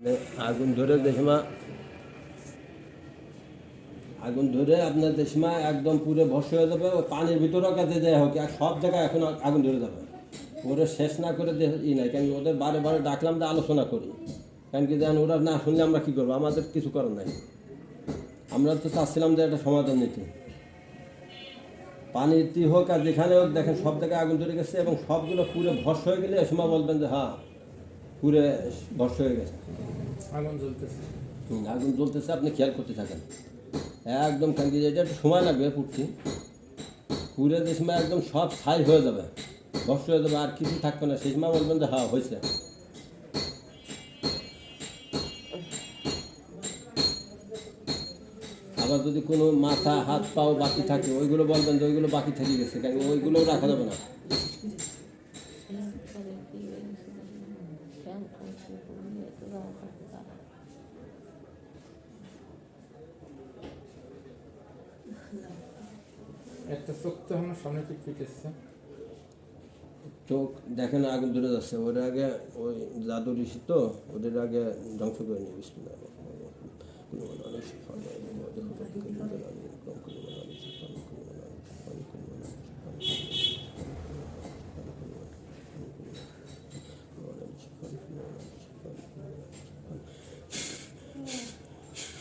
মানে আগুন ধরে দেশমা আগুন ধরে আপনার দেশমা একদম পুরো ভস্য হয়ে যাবে পানির ভিতরেও কাজে যায় হোক সব জায়গায় এখন আগুন ধরে যাবে। ওরা শেষ না করে ই নাই, কারণ ওদের বারে বারে ডাকলাম তো আলোচনা করি। কারণ কি জান, ওরা না শুনলে আমরা কী করব? আমাদের কিছু করার নাই। আমরা তো চাচ্ছিলাম যে একটা সমাধান নিতে। পানিতে হোক আর যেখানে হোক, দেখেন সব জায়গায় আগুন ধরে গেছে এবং সবগুলো পুরো ভস্য হয়ে গেলে এ সময় বলবেন যে হ্যাঁ পুরে ভস্য হয়ে গেছে। আগুন জ্বলতেছে। আগুন জ্বলতেছে আপনি খেয়াল করতে থাকেন। একদম একটু সময় লাগবে পুড়ছি পুরে যে সময় একদম সব ছাই হয়ে যাবে ভস্য হয়ে যাবে আর কিছু থাকবে না। সেই সময় বলবেন যে হ্যাঁ হয়েছে। আবার যদি কোনো মাথা হাত পাও বাকি থাকে ওইগুলো বলবেন যে ওইগুলো বাকি থেকে গেছে কারণ ওইগুলোও রাখা যাবে না। চোখ তো আমার সামনে থেকে ফিটেছে চোখ দেখেন আগুন ধরে যাচ্ছে, ওর আগে ওই জাদু ঋষি তো, ওদের আগে ধ্বংস করে নিয়ে বিসমিল্লাহ।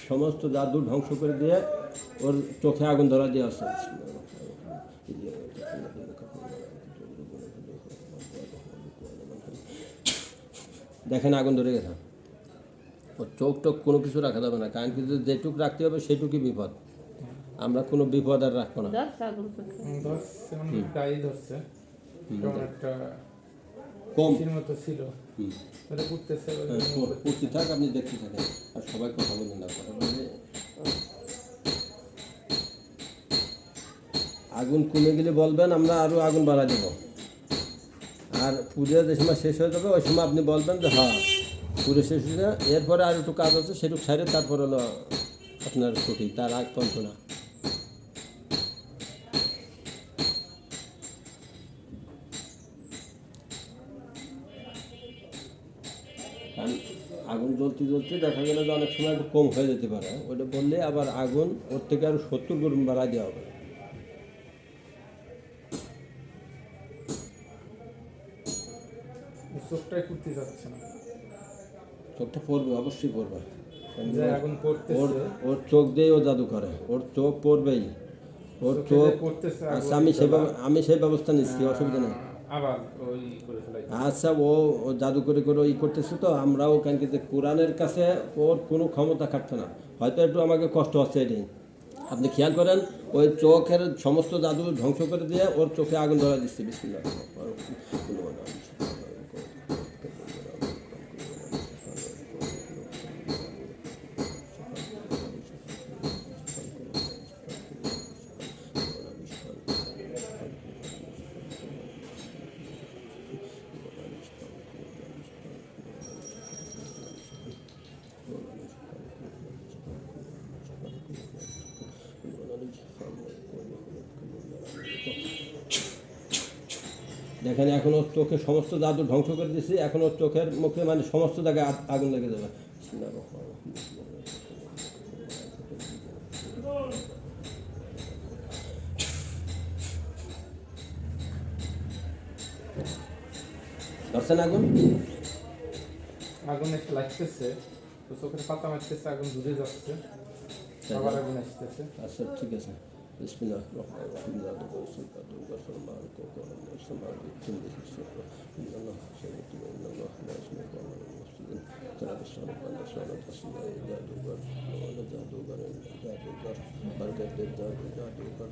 সমস্ত জাদু ধ্বংস করে দিয়ে ওর চোখে আগুন ধরা দিয়ে আসছে। দেখেন আগুন ধরে গেছে। ও চোখ টোক কোনো কিছু রাখা যাবে না কারণ কিন্তু যেটুক রাখতে হবে সেটুকুই বিপদ। আমরা কোনো বিপদ আর রাখব না। কম। মতো ছিল। হ্যাঁ, থাক আপনি দেখতে থাকেন। আর সবাই কথা বলেন না কথা আগুন কমে গেলে বলবেন আমরা আরও আগুন বাড়া দেব। আর পুজো যে সময় শেষ হয়ে যাবে, ওই সময় আপনি বলবেন যে হ্যাঁ পুরো শেষ হয়ে যায় এরপরে আর একটু কাজ আছে, সেটুকু সাইডে তারপর হলো আপনার ছুটি, তার আগ পর্যন্ত না। আগুন জ্বলতে জ্বলতে দেখা গেলে যে অনেক সময় একটু কম হয়ে যেতে পারে। ওটা বললে আবার আগুন ওর থেকে আরও সত্তর গুণ বাড়াই দেওয়া হবে। চোখটাই করতে যাচ্ছে না। চোখটা পড়বে অবশ্যই পড়বে। কারণ যে ওর- ওর চোখ দিয়েই ও জাদু করে। ওর চোখ পড়বেই। ওর চোখ যে আচ্ছা আমি সেই আমি সেই ব্যবস্থা নিচ্ছি অসুবিধা নেই। আবার ওই করে আচ্ছা ও জাদু করে করে ই করতেছে তো আমরাও কেন কিন্তু কোরআনের কাছে ওর কোনো ক্ষমতা খাটছে না। হয়তো একটু আমাকে কষ্ট হচ্ছে এটাই আপনি খেয়াল করেন ওই চোখের সমস্ত জাদু ধ্বংস করে দিয়ে ওর চোখে আগুন ধরা দিচ্ছে। বিসমিল্লাহ। দেখেন এখন ওর চোখে সমস্ত জাদু ধ্বংস করে দিয়েছি এখন ওর চোখের মুখে মানে সমস্ত জায়গায় আগুন লেগে যাবে। ধরছেন আগুন? আগুন এসে লাগতেছে তো চোখের পাতা মারতেছে আগুন ধুয়ে যাচ্ছে আবার আগুন আসতেছে। আচ্ছা ঠিক আছে। بسم الله الرحمن الرحيم لا تدعوا شيئا تغفر معك وكان سمع بكم به الشهرة إن الله سميت وإن الله لا يسمع قوم المفسدين كان بالصلاة أن الصلاة أصلا إذا دوبر ولا إذا دوبر إذا دوبر بركة إذا إذا دوبر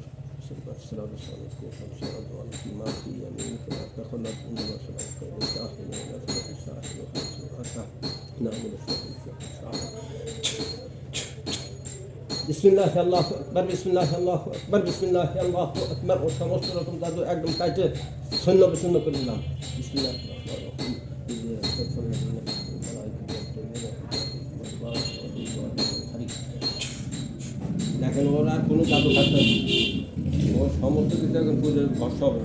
سبت صلاة الصلاة كوفم صلاة والإمام في يمينك لا تخلق إنما صلاة الداخل ولا تخلق الساحل وخلق الساحل نعمل الساحل في الساحل বিসমিল্লাহ আল্লাহ আকবার বিসমিল্লাহ আল্লাহ আকবার বিসমিল্লাহ আল্লাহ আকবার ও সমস্ত রকম জাদু একদম কাটে শূন্য বিশূন্য করে দিলাম বিসমিল্লাহ দেখেন ওর আর কোনো জাদু থাকবে না। ও সমস্ত কিছু এখন পুজোর ভস্য হবে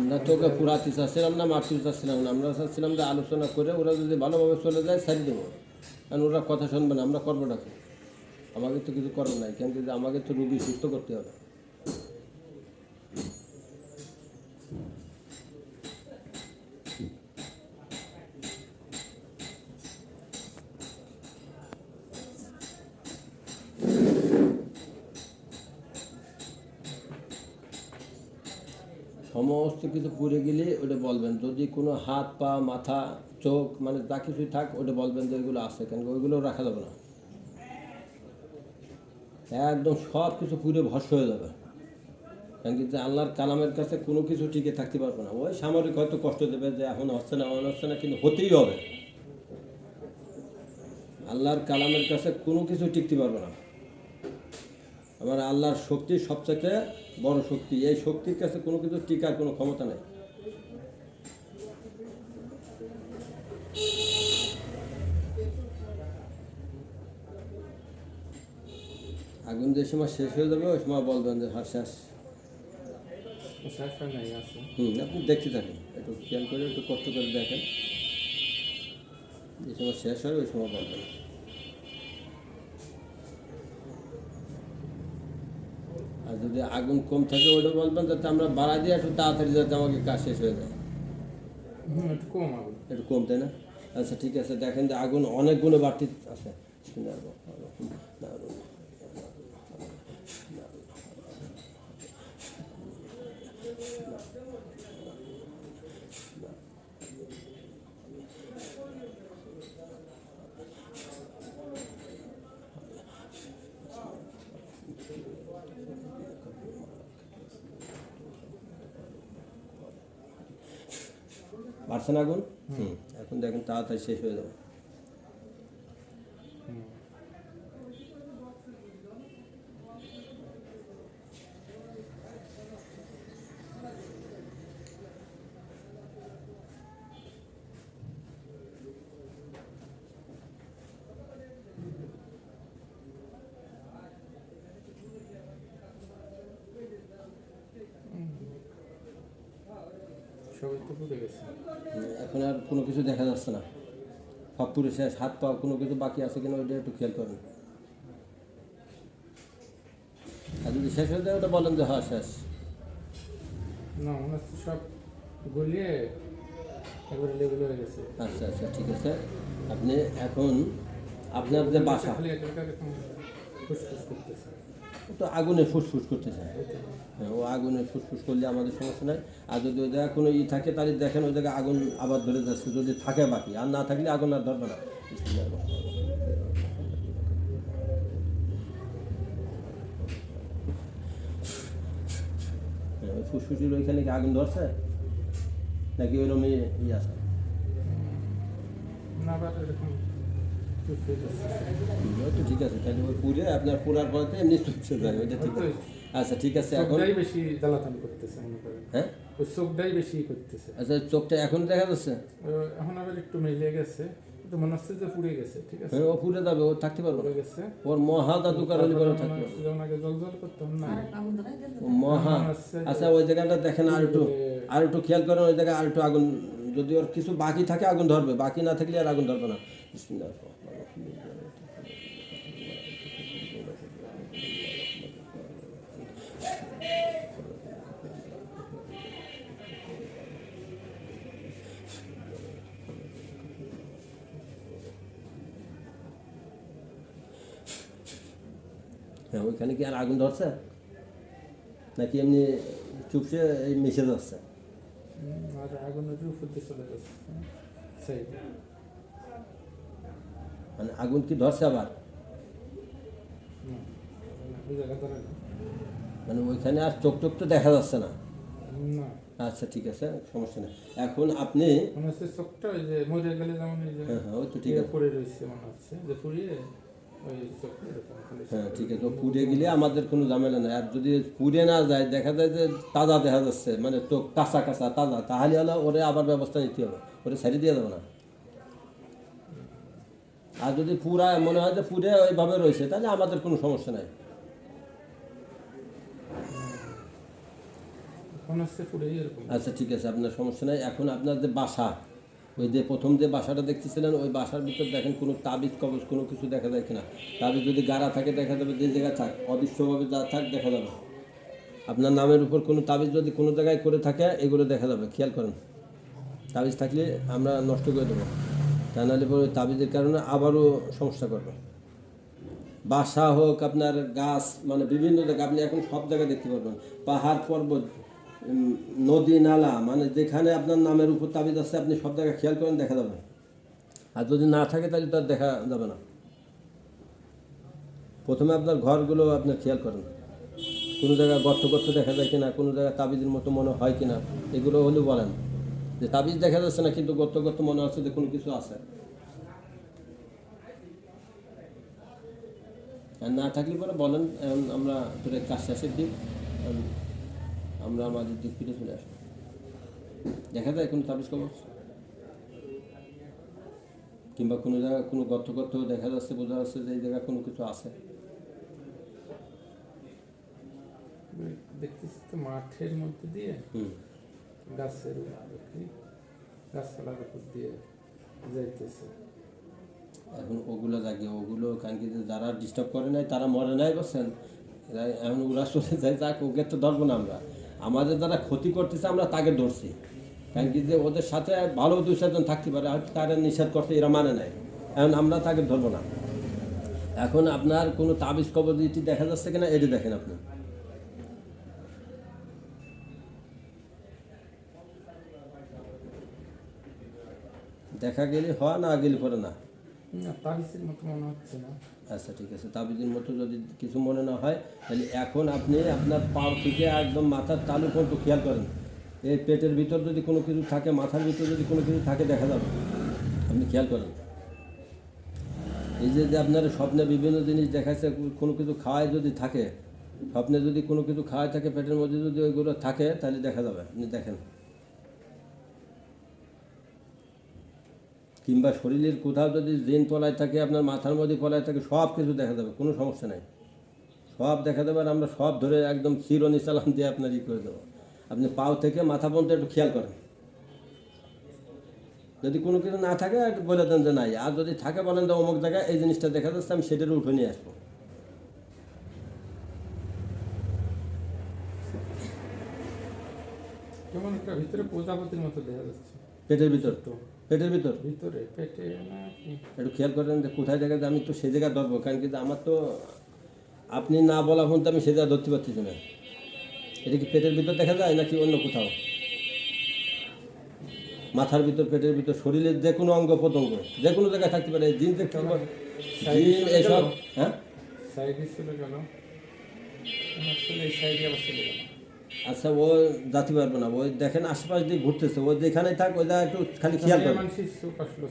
আমরা তো ওকে পুরাতে চাচ্ছিলাম না, মারতে চাচ্ছিলাম না। আমরা চাচ্ছিলাম যে আলোচনা করে ওরা যদি ভালোভাবে চলে যায়, ছাড়ি দেবো। কারণ ওরা কথা শুনবে না, আমরা করব না আমাকে তো কিছু করার নাই কেন আমাকে তো রুগী সুস্থ করতে হবে। সমস্ত কিছু পুড়ে গেলে ওটা বলবেন যদি কোনো হাত, পা, মাথা, চোখ মানে যা কিছুই থাক, ওটা বলবেন যে ওইগুলো আছে কেন? ওইগুলো রাখা যাবে না। একদম সব কিছু পুড়ে ভস্য হয়ে যাবে। কারণ কি যে আল্লাহর কালামের কাছে কোনো কিছু টিকে থাকতে পারবে না। ওই সামরিক হয়তো কষ্ট দেবে যে এখন হচ্ছে না, এখন হচ্ছে না, কিন্তু হতেই হবে। আল্লাহর কালামের কাছে কোনো কিছু টিকতে পারবে না। আমার আল্লাহর শক্তি সবচেয়ে বড় শক্তি। এই শক্তির কাছে কোনো কিছু টিকার কোনো ক্ষমতা নেই। আগুন যে সময় শেষ হয়ে যাবে, ওই সময় বলবেন যে হ্যাঁ শেষ। হুম, আপনি দেখতে থাকেন। একটু খেয়াল করে, একটু কষ্ট করে দেখেন। যে সময় শেষ হয়, ওই সময় বলবেন যদি আগুন কম থাকে ওটা বলবেন যাতে আমরা বাড়া দিয়ে একটু তাড়াতাড়ি যাতে আমাকে কাজ শেষ হয়ে যায়। একটু কম আগুন। একটু কম তাই না? আচ্ছা ঠিক আছে দেখেন যে আগুন অনেকগুলো গুণে বাড়তি আছে। বাড়ছে না আগুন হুম এখন দেখেন তাড়াতাড়ি শেষ হয়ে যাবে। সবাই তো পুড়ে গেছে। এখন আর কোনো কিছু দেখা যাচ্ছে না। সব পুরো শেষ হাত পা কোনো কিছু বাকি আছে কিনা ওইটা একটু খেয়াল করেন। আর যদি শেষ হয়ে যায় ওটা বলেন যে হ্যাঁ শেষ। না সব গলিয়ে একবারে লেগুলো হয়ে গেছে। আচ্ছা আচ্ছা ঠিক আছে। আপনি এখন আপনার যে বাসা করতেছে। তো আগুনে ফুসফুস করতেছে হ্যাঁ ও আগুনে ফুসফুস করলে আমাদের সমস্যা নাই। আর যদি ওই জায়গায় কোনো ই থাকে তাহলে দেখেন ওই জায়গায় আগুন আবার ধরে যাচ্ছে। যদি থাকে বাকি আর না থাকলে আগুন আর ধরবে না। হ্যাঁ, ফুসফুসির ওইখানে কি আগুন ধরছে? নাকি ওইরকমই ই আছে? না তো ঠিক আছে তাহলে ওই পুড়ে আপনার পুরার পরে এমনি চুপসে যায় ওইটা ঠিক আছে। আচ্ছা ঠিক আছে এখন? বেশি জ্বালাতন করতেছে মনে করেন। হ্যাঁ? ওই চোখটাই বেশি করতেছে। আচ্ছা চোখটা এখন দেখা যাচ্ছে? এখন আবার একটু মিলে গেছে কিন্তু মনে হচ্ছে যে পুড়ে গেছে ঠিক আছে। হ্যাঁ ও পুড়ে যাবে ও থাকতে পারবে পুড়ে গেছে। ওর মহা পরে যেমন আগে জল জল করতাম না। মহা। আচ্ছা ওই জায়গাটা দেখেন আর একটু আর একটু খেয়াল করেন ওই জায়গায় আর একটু আগুন যদি ওর কিছু বাকি থাকে আগুন ধরবে বাকি না থাকলে আর আগুন ধরবে না। হ্যাঁ ওইখানে কি আর আগুন ধরছে? নাকি এমনি চুপসে এই মিশে যাচ্ছে আর উপর দিয়ে চলে যাচ্ছে। মানে আগুন কি ধরছে আবার। মানে ওইখানে আর চোখ টোক তো দেখা যাচ্ছে না? আচ্ছা ঠিক আছে সমস্যা নেই। এখন আপনি মনে হচ্ছে চোখটা ওই যে মরে গেলে যেমন হ্যাঁ হ্যাঁ ওই তো ঠিক ইয়ে আছে। পড়ে রয়েছে মনে হচ্ছে যে পুড়িয়ে হ্যাঁ ঠিক আছে। পুড়ে গেলে আমাদের কোনো ঝামেলা নেই। আর যদি পুড়ে না যায় দেখা যায় যে তাজা দেখা যাচ্ছে মানে চোখ কাঁচা কাঁচা তাজা তাহলে হলো ওরে আবার ব্যবস্থা নিতে হবে। ওরে ছেড়ে দিয়ে দেবে না। আর যদি পুরা মনে হয় যে পুড়ে ওইভাবে রয়েছে তাহলে আমাদের কোনো সমস্যা নাই। আচ্ছা ঠিক আছে আপনার সমস্যা নাই। এখন আপনার যে বাসা ওই যে প্রথম যে বাসাটা দেখতেছিলেন, ওই বাসার ভিতর দেখেন কোনো তাবিজ কবজ কোনো কিছু দেখা যায় কিনা। তাবিজ যদি গাড়া থাকে, দেখা যাবে যে জায়গায় থাক, অদৃশ্যভাবে যা থাক দেখা যাবে। আপনার নামের উপর কোনো তাবিজ যদি কোনো জায়গায় করে থাকে, এগুলো দেখা যাবে, খেয়াল করেন। তাবিজ থাকলে আমরা নষ্ট করে দেবো। তা নাহলে পরে তাবিজের কারণে আবারও সমস্যা করবে। বাসা হোক, আপনার গাছ মানে বিভিন্ন জায়গায় আপনি এখন সব জায়গায় দেখতে পারবেন। পাহাড় পর্বত নদী, নালা মানে যেখানে আপনার নামের উপর তাবিজ আছে, আপনি সব জায়গায় খেয়াল করেন, দেখা যাবে। আর যদি না থাকে, তাহলে তো আর দেখা যাবে না। প্রথমে আপনার ঘরগুলো আপনার খেয়াল করেন। কোনো জায়গায় গর্ত গর্ত দেখা যায় কিনা, কোনো জায়গায় তাবিজের মতো মনে হয় কিনা, এগুলো হলেও বলেন। যে তাবিজ দেখা যাচ্ছে না, কিন্তু গর্ত গর্ত মনে হচ্ছে যে কোনো কিছু আছে। আর না থাকলে পরে বলেন আমরা তোর কাজ শেষের দিক। আমরা আমাদের দিক ফিরে চলে আসব। দেখা যায় কোনো তাবিজ কবজ কিংবা কোনো জায়গায় কোনো গর্ত গর্ত দেখা যাচ্ছে বোঝা যাচ্ছে যে এই জায়গায় কোনো কিছু আছে? দেখতেছি তো মাঠের মধ্যে দিয়ে হুম। গাছের গাছপালার উপর দিয়ে যাইতেছে। এখন ওগুলো জাগে ওগুলো কারণ কি যে যারা ডিস্টার্ব করে নাই তারা মরে নাই বলছেন। এরা এখন ওরা চলে যায় যাক ওকে তো ধরবো না আমরা। আমাদের যারা ক্ষতি করতেছে, আমরা তাকে ধরছি। কারণ কি যে ওদের সাথে ভালো দুই চারজন থাকতে পারে তারা নিষেধ করতে এরা মানে নাই। এখন আমরা তাকে ধরবো না। এখন আপনার কোনো তাবিজ কবর যেটি দেখা যাচ্ছে কিনা, এটি দেখেন আপনি। দেখা গেলে হয় না, গেলে পরে না। আচ্ছা ঠিক আছে। তাবিজের মতো যদি কিছু মনে না হয়, তাহলে এখন আপনি আপনার পাও থেকে একদম মাথার তালু পর্যন্ত খেয়াল করেন। এই পেটের ভিতর যদি কোনো কিছু থাকে, মাথার ভিতর যদি কোনো কিছু থাকে, দেখা যাবে। আপনি খেয়াল করেন। এই যে যে আপনার স্বপ্নে বিভিন্ন জিনিস দেখাচ্ছে কোনো কিছু খাওয়ায় যদি থাকে, স্বপ্নে যদি কোনো কিছু খাওয়ায় থাকে, পেটের মধ্যে যদি ওইগুলো থাকে, তাহলে দেখা যাবে। আপনি দেখেন। কিংবা শরীরের কোথাও যদি জিন পলায় থাকে আপনার মাথার মধ্যে পলায় থাকে সব কিছু দেখা যাবে কোনো সমস্যা নাই। সব দেখা যাবে আর আমরা সব ধরে একদম চিরনি সালাম দিয়ে আপনার ই করে দেবো। আপনি পাও থেকে মাথা পর্যন্ত একটু খেয়াল করেন। যদি কোনো কিছু না থাকে একটু বলে দেন যে নাই। আর যদি থাকে বলেন যে অমুক জায়গায় এই জিনিসটা দেখা যাচ্ছে আমি সেটার উঠে নিয়ে আসব। কেমন একটা ভিতরে প্রজাপতির মতো দেখা যাচ্ছে। পেটের ভিতর? তো পেটের ভিতর? ভিতরে পেটে একটু খেয়াল করেন যে কোথায় জায়গায় আমি তো সেই জায়গায় ধরবো কারণ কিন্তু আমার তো আপনি না বলা পর্যন্ত আমি সে জায়গায় ধরতে পারতেছি না। এটা কি পেটের ভিতর দেখা যায় নাকি অন্য কোথাও? মাথার ভিতর পেটের ভিতর শরীরের যে কোনো অঙ্গ প্রত্যঙ্গ যে কোনো জায়গায় থাকতে পারে জিন দেখতে জিন এসব হ্যাঁ? সাইডে চলে গেল? আমার সাইডে আবার চলে গেল। আচ্ছা ও যাতে পারবে না। ওই দেখেন আশেপাশ দিয়ে ঘুরতেছে। ও যেখানে থাক ওই একটু খালি খেয়াল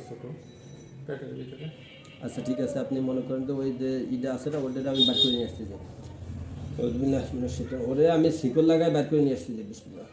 ছোট পেটের ভিতরে। আচ্ছা ঠিক আছে। আপনি মনে করেন তো ওই যে ইটা আছে না ওটা আমি বার করে নিয়ে আসতেছি ওরে আমি শিকল লাগায় বার করে নিয়ে আসতেছি বিসমিল্লাহ।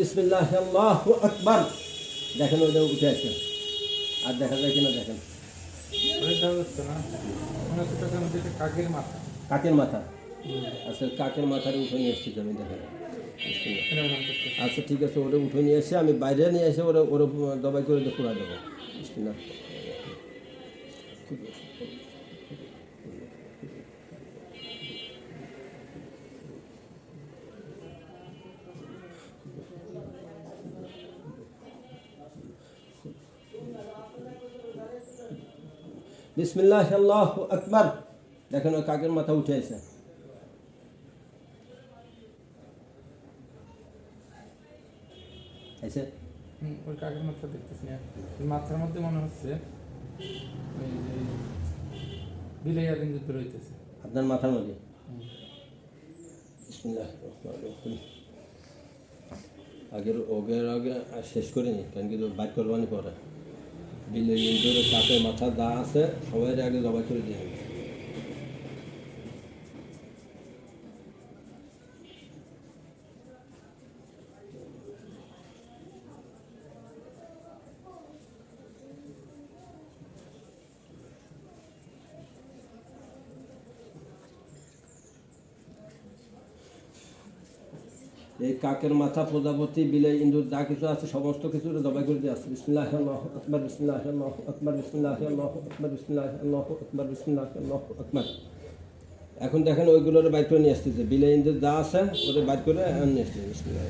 বিসমিল্লাহ আল্লাহ আকবার দেখেন ওইটা উঠে আছে। আর দেখা যায় কিনা দেখেন। না কাকের মাথা। আচ্ছা কাকের মাথার উঠে নিয়ে এসছি আমি, দেখেন। আচ্ছা ঠিক আছে, ওটা উঠে নিয়ে এসে আমি বাইরে নিয়ে এসে ওরা ওরা দবাই করে পুরা দেবো। বিসমিল্লাহ। বিসমিল্লাহ আল্লাহ আকবার। দেখেন ওই কাকের মাথা উঠে আছে। আছে? ওই কাকের মাথা দেখতেছি না। মাথার মধ্যে মনে হচ্ছে ওই যে বিলাইয়া দিন যুদ্ধ রইতেছে। আপনার মাথার মধ্যে? আগের ওগের আগে শেষ করিনি কারণ কি বাইক করবানি পরে। বিলে ইন্দোরে কাপে মাথা দা আছে সবাই আগে জবাই করে দিয়ে নেবে। এই কাকের মাথা, প্রজাপতি বিলে ইন্দুর যা কিছু আছে, সমস্ত কিছু জবাই করে দিয়ে আসছে। বিসমিল্লাহ, আল্লাহ আকবর, বিসমিল্লাহ, আল্লাহ আকবর, বিসমিল্লাহ, আল্লাহ আকবর, বিসমিল্লাহ, আল্লাহ আকবর, বিসমিল্লাহ, আল্লাহ আকবর। এখন দেখেন ওইগুলোর বাইর করে নিয়ে আসতেছে। বিলে ইন্দুর যা আছে, ওদের বাইর করে নিয়ে আসতেছে। বিসমিল্লাহ।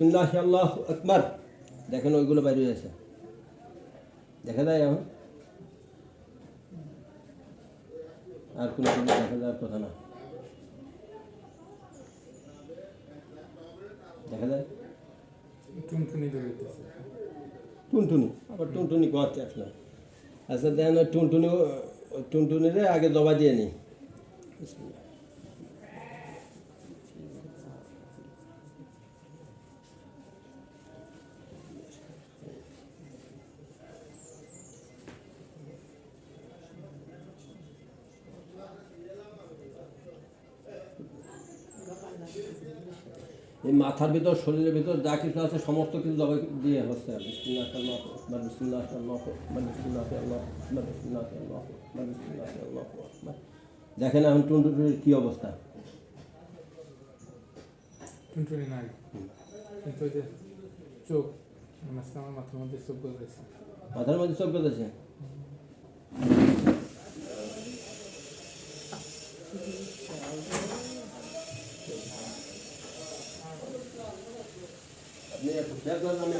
বিসমিল্লাহ আল্লাহ আকবর। দেখেন ওইগুলো বাইরে আছে দেখা যায় এখন? আর কোনো কিছু দেখা যাওয়ার কথা না। দেখা যায়? টুনটুনি টুনটুনি আবার টুনটুনি কোয়াতে আসলো আচ্ছা দেখেন টুনটুনি টুনটুনিরে আগে জবা দিয়ে নিই মাথার ভিতর শরীরের ভিতর যা কিছু আছে সমস্ত কিছু জবাই দিয়ে হচ্ছে দেখেন এখন টুনটুনির কী অবস্থা। টুনটুনি নাই। কিন্তু ওই যে চোখ মনে আমার মাথার মধ্যে চোখ গজাইছে মাথার মধ্যে চোখ বেঁধেছে আপনি খেয়াল করেন আমি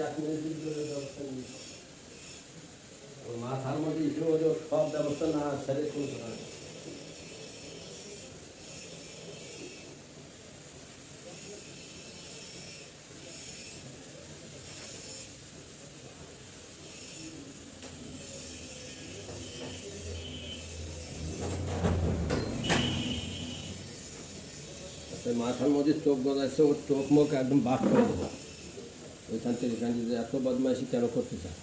এক মিনিট মাথার মধ্যে সব ব্যবস্থা না ছেড়ে কোন মাথার মধ্যে চোখ গজাইছে ওর চোখ মুখ একদম বাদ করে দেবো। ওইখান থেকে এখান থেকে এত বদমাইশি কেন করতে চায়?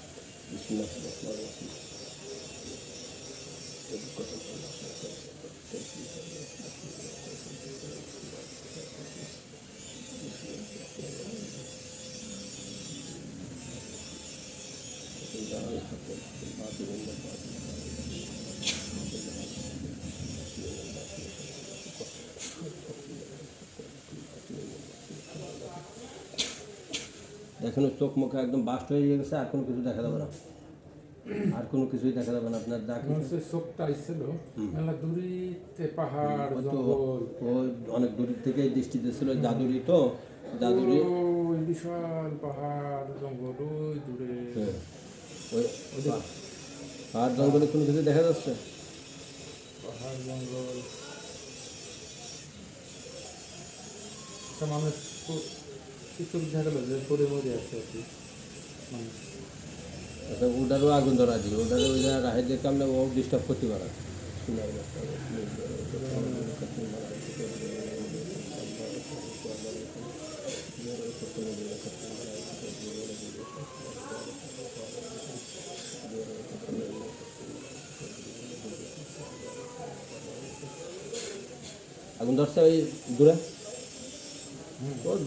ওর চোখ মুখে একদম বাস্ট হয়ে গেছে আর কোনো কিছু দেখা যাবে না। আর কোনো কিছুই দেখা যাবে না আপনার যা কিছু। চোখটা মেলা দূরিতে পাহাড় জঙ্গল। অনেক দূর থেকেই দৃষ্টিতে ছিল জাদুরি তো জাদুরি। ওই বিশাল পাহাড় জঙ্গল ওই দূরে। হ্যাঁ। ওই আর জঙ্গলে কোনো কিছু দেখা যাচ্ছে? পাহাড় জঙ্গল। মানুষ কিছু দেখা গেল যে পরে মরে আছে আর কি। মানুষ আচ্ছা ওটারও আগুন ধরা দিই ওটারও ওই জায়গায় রাহে দিয়ে কামলে ও ডিস্টার্ব করতে পারে। আগুন ধরছে ওই দূরে?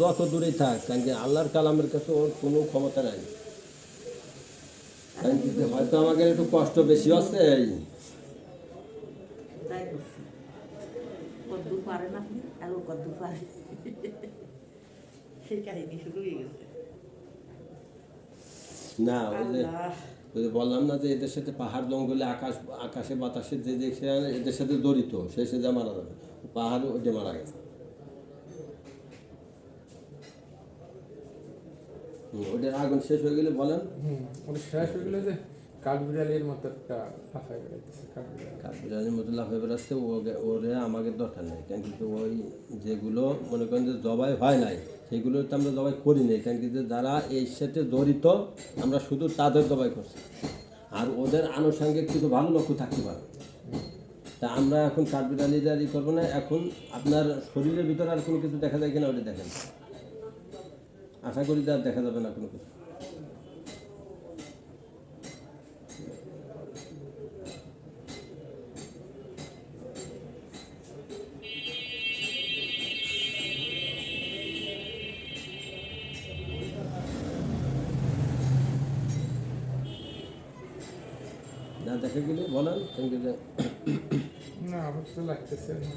যত দূরে থাক কারণ কি আল্লাহর কালামের কাছে ওর কোনো ক্ষমতা নাই। কারণ কি হয়তো আমাকে একটু কষ্ট বেশি হচ্ছে এই। পারে না ওই যে ওই বললাম না যে এদের সাথে পাহাড় জঙ্গলে আকাশ আকাশে বাতাসে যে যে সে এদের সাথে জড়িত সে সে মারা যাবে। পাহাড় ওটা মারা গেছে। ওটার আগুন শেষ হয়ে গেলে বলেন। হুম ওটা শেষ হয়ে গেলে যে কাঠবিড়ালির মতো একটা লাফায় বেড়াইতেছে কাঠবিড়ালি। কাঠবিড়ালির মতো লাফে বেড়াচ্ছে ওরে আমাকে দরকার নেই। কারণ কিন্তু ওই যেগুলো মনে করেন যে জবাই হয় নাই সেগুলো তো আমরা জবাই করি নাই। কারণ কিন্তু যারা এই সাথে জড়িত আমরা শুধু তাদের জবাই করছি। আর ওদের আনুষঙ্গিক কিছু ভালো লক্ষ্য থাকতে পারে। তা আমরা এখন কাঠবিড়ালিরা ই করব না। এখন আপনার শরীরের ভিতরে আর কোনো কিছু দেখা যায় কিনা ওটা দেখেন। আশা করি আর দেখা যাবে না কোনো কিছু না, দেখা গেলে বলেন না অবশ্য লাগতেছে না